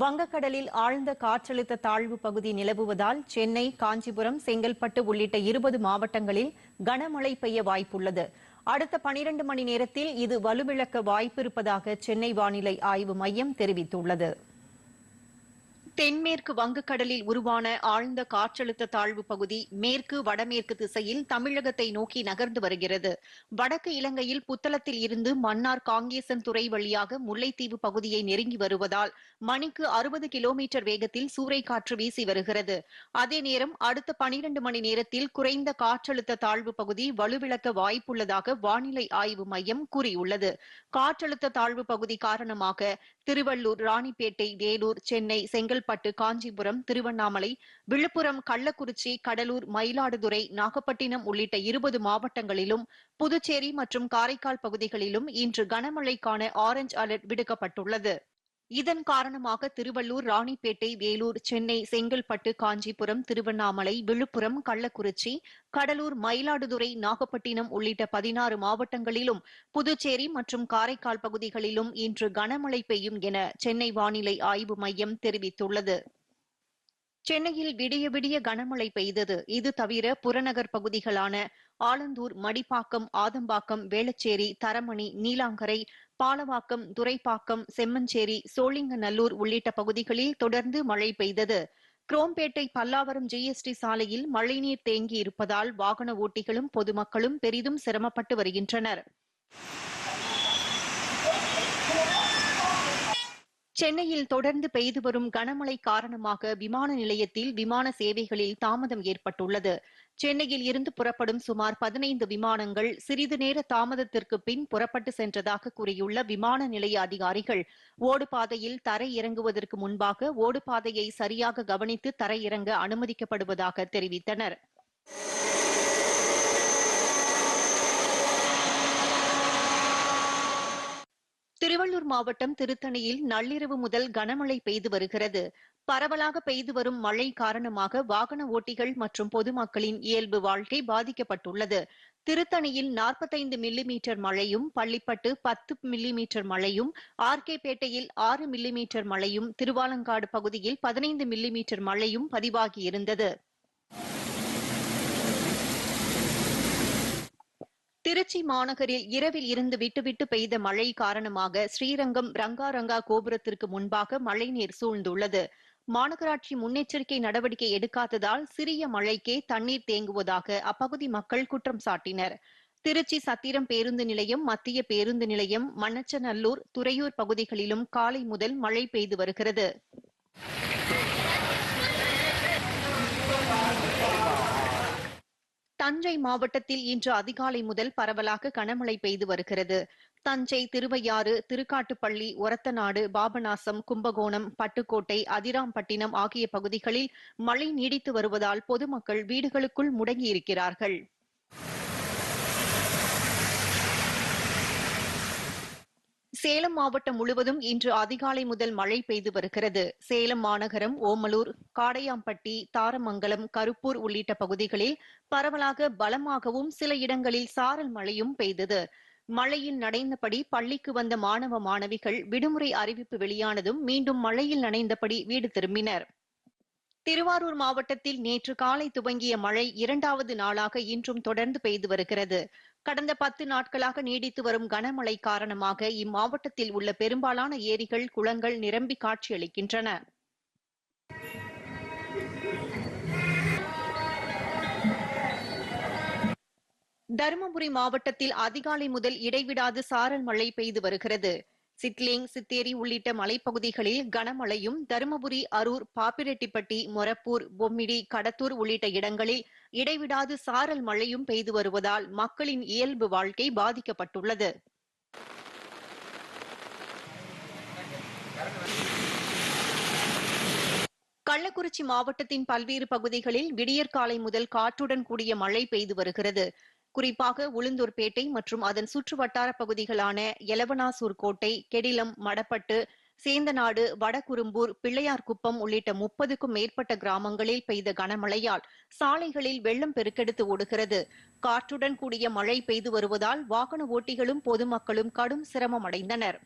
வங்கக்கடலில் ஆழ்ந்த காற்றழுத்த தாழ்வு பகுதி நிலவுவதால் சென்னை காஞ்சிபுரம் செங்கல்பட்டு உள்ளிட்ட இருபது மாவட்டங்களில் கனமழை பெய்ய வாய்ப்புள்ளது. அடுத்த பனிரண்டு மணி நேரத்தில் இது வலுவிழக்க வாய்ப்பிருப்பதாக சென்னை வானிலை ஆய்வு மையம் தெரிவித்துள்ளது. தென்மேற்கு வங்கக்கடலில் உருவான ஆழ்ந்த காற்றழுத்த தாழ்வு பகுதி மேற்கு வடமேற்கு திசையில் தமிழகத்தை நோக்கி நகர்ந்து வருகிறது. வடக்கு இலங்கையில் புத்தளத்தில் இருந்து மன்னார் காங்கேசன் துறை வழியாக முல்லைத்தீவு பகுதியை நெருங்கி வருவதால் மணிக்கு அறுபது கிலோமீட்டர் வேகத்தில் சூறைக்காற்று வீசி வருகிறது. அதே நேரம் அடுத்த பனிரண்டு மணி நேரத்தில் குறைந்த காற்றழுத்த தாழ்வு பகுதி வலுவிழக்க வாய்ப்புள்ளதாக வானிலை ஆய்வு மையம் கூறியுள்ளது. காற்றழுத்த தாழ்வு பகுதி காரணமாக திருவள்ளூர் ராணிப்பேட்டை வேலூர் சென்னை செங்கல்பட்டு காஞ்சிபுரம் திருவண்ணாமலை விழுப்புரம் கள்ளக்குறிச்சி கடலூர் மயிலாடுதுறை நாகப்பட்டினம் உள்ளிட்ட இருபது மாவட்டங்களிலும் புதுச்சேரி மற்றும் காரைக்கால் பகுதிகளிலும் இன்று கனமழைக்கான ஆரஞ்ச் அலர்ட் விடுக்கப்பட்டுள்ளது. இதன் காரணமாக திருவள்ளூர் ராணிப்பேட்டை வேலூர் சென்னை செங்கல்பட்டு காஞ்சிபுரம் திருவண்ணாமலை விழுப்புரம் கள்ளக்குறிச்சி கடலூர் மயிலாடுதுறை நாகப்பட்டினம் உள்ளிட்ட பதினாறு மாவட்டங்களிலும் புதுச்சேரி மற்றும் காரைக்கால் பகுதிகளிலும் இன்று கனமழை பெய்யும் என சென்னை வானிலை ஆய்வு மையம் தெரிவித்துள்ளது. சென்னையில் விடிய விடிய கனமழை பெய்தது. இது தவிர புறநகர் பகுதிகளான ஆலந்தூர் மடிப்பாக்கம் ஆதம்பாக்கம் வேளச்சேரி தரமணி நீலாங்கரை பாலவாக்கம் துரைப்பாக்கம் செம்மஞ்சேரி சோளிங்கநல்லூர் உள்ளிட்ட பகுதிகளில் தொடர்ந்து மழை பெய்தது. குரோம்பேட்டை பல்லாவரம் ஜிஎஸ்டி சாலையில் மழைநீர் தேங்கி இருப்பதால் வாகன ஓட்டிகளும் பொதுமக்களும் பெரிதும் சிரமப்பட்டு வருகின்றனர். சென்னையில் தொடர்ந்து பெய்து வரும் கனமழை காரணமாக விமான நிலையத்தில் விமான சேவைகளில் தாமதம் ஏற்பட்டுள்ளது. சென்னையில் இருந்து புறப்படும் சுமார் பதினைந்து விமானங்கள் சிறிது நேர தாமதத்திற்கு பின் புறப்பட்டு சென்றதாக கூறியுள்ள விமான நிலைய அதிகாரிகள் ஓடுபாதையில் தரை இறங்குவதற்கு முன்பாக ஓடுபாதையை சரியாக கவனித்து தரையிறங்க அனுமதிக்கப்படுவதாக தெரிவித்தனர். திருவள்ளூர் மாவட்டம் திருத்தணியில் நள்ளிரவு முதல் கனமழை பெய்து வருகிறது. பரவலாக பெய்து வரும் மழை காரணமாக வாகன ஓட்டிகள் மற்றும் பொதுமக்களின் இயல்பு வாழ்க்கை பாதிக்கப்பட்டுள்ளது. திருத்தணியில் நாற்பத்தைந்து மில்லிமீட்டர் மழையும் பள்ளிப்பட்டு பத்து மில்லிமீட்டர் மழையும் ஆர்கேபேட்டையில் ஆறு மில்லிமீட்டர் மழையும் திருவாலங்காடு பகுதியில் பதினைந்து மில்லிமீட்டர் மழையும் பதிவாகியிருந்தது. திருச்சி மாநகரில் இரவில் இருந்து விட்டுவிட்டு பெய்த மழை காரணமாக ஸ்ரீரங்கம் ரங்காரங்கா கோபுரத்திற்கு முன்பாக மழைநீர் சூழ்ந்துள்ளது. மாநகராட்சி முன்னெச்சரிக்கை நடவடிக்கை எடுக்காததால் சிறிய மழைக்கே தண்ணீர் தேங்குவதாக அப்பகுதி மக்கள் குற்றம் சாட்டினர். திருச்சி சத்திரம் பேருந்து நிலையம் மத்திய பேருந்து நிலையம் மண்ணச்சநல்லூர் துறையூர் பகுதிகளிலும் காலை முதல் மழை பெய்து வருகிறது. தஞ்சை மாவட்டத்தில் இன்று அதிகாலை முதல் பரவலாக கனமழை பெய்து வருகிறது. தஞ்சை திருவையாறு திருக்காட்டுப்பள்ளி ஒரத்தநாடு பாபநாசம் கும்பகோணம் பட்டுக்கோட்டை அதிராம்பட்டினம் ஆகிய பகுதிகளில் மழை நீடித்து வருவதால் பொதுமக்கள் வீடுகளுக்குள் முடங்கியிருக்கிறார்கள். சேலம் மாவட்டம் முழுவதும் இன்று அதிகாலை முதல் மழை பெய்து வருகிறது. சேலம் மாநகரம் ஓமலூர் காடையாம்பட்டி தாரமங்கலம் கருப்பூர் உள்ளிட்ட பகுதிகளில் பரவலாக பலமாகவும் சில இடங்களில் சாரல் மழையும் பெய்தது. மழையில் நனைந்தபடி பள்ளிக்கு வந்த மாணவ மாணவிகள் விடுமுறை அறிவிப்பு வெளியானதும் மீண்டும் மழையில் நனைந்தபடி வீடு திரும்பினர். திருவாரூர் மாவட்டத்தில் நேற்று காலை துவங்கிய மழை இரண்டாவது நாளாக இன்றும் தொடர்ந்து பெய்து வருகிறது. கடந்த பத்து நாட்களாக நீடித்து வரும் கனமழை காரணமாக இம்மாவட்டத்தில் உள்ள பெரும்பாலான ஏரிகள் குளங்கள் நிரம்பி காட்சியளிக்கின்றன. தருமபுரி மாவட்டத்தில் அதிகாலை முதல் இடைவிடாது சாரல் மழை பெய்து வருகிறது. சிட்லிங் சித்தேரி உள்ளிட்ட மலைப்பகுதிகளில் கனமழையும் தருமபுரி அரூர் பாப்பிரெட்டிப்பட்டி மொரப்பூர் பொம்மிடி கடத்தூர் உள்ளிட்ட இடங்களில் இடைவிடாது சாரல் மழையும் பெய்து வருவதால் மக்களின் இயல்பு வாழ்க்கை பாதிக்கப்பட்டுள்ளது. கள்ளக்குறிச்சி மாவட்டத்தின் பல்வேறு பகுதிகளில் விடியற்காலை முதல் காற்றுடன் கூடிய மழை பெய்து வருகிறது. குறிப்பாக உளுந்தூர்பேட்டை மற்றும் அதன் சுற்று வட்டார பகுதிகளான எலவனாசூர் கோட்டை கெடிலம் மடப்பட்டு சேந்தநாடு வடகுரும்பூர் பிள்ளையார்குப்பம் உள்ளிட்ட முப்பதுக்கும் மேற்பட்ட கிராமங்களில் பெய்த கனமழையால் சாலைகளில் வெள்ளம் பெருக்கெடுத்து ஓடுகிறது. காற்றுடன் கூடிய மழை பெய்து வருவதால் வாகன ஓட்டிகளும் பொதுமக்களும் கடும் சிரமம் அடைந்தனர்.